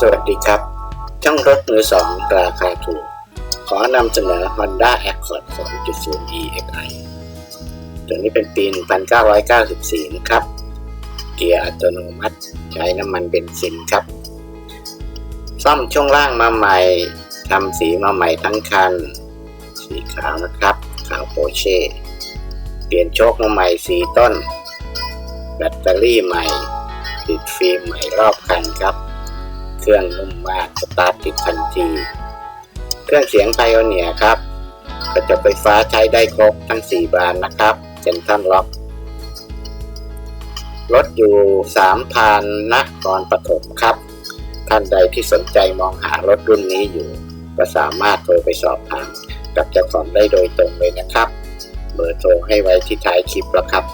สวัสดีครับ ช่างรถมือสองราคาถูก ขอนำเสนอ Honda Accord 2.0 EXI ตัวนี้เป็นปี 1994 นะครับ เกียร์อัตโนมัติใช้น้ำมันเบนซินครับ ซ่อมช่วงล่างมาใหม่ทำสีมาใหม่ทั้งคัน สีขาวนะครับ ขาวโปเช่ เปลี่ยนโชคมาใหม่สีต้น แบตเตอรี่ใหม่ ติดฟิล์มใหม่รอบคันครับ เครื่องนุ่มมากสตาร์ทติดทันที เครื่องเสียงไพโอเนียครับกระจกไฟฟ้าใช้ได้ครบทั้ง 4 บานนะครับเซ็นทรัลล็อกรถอยู่สามพันนครปฐมครับ ท่านใดที่สนใจมองหารถรุ่นนี้อยู่ ก็สามารถโทรไปสอบถามกับเจ้าของได้โดยตรงเลยนะครับ เบอร์โทรให้ไว้ที่ท้ายคลิปแล้วครับ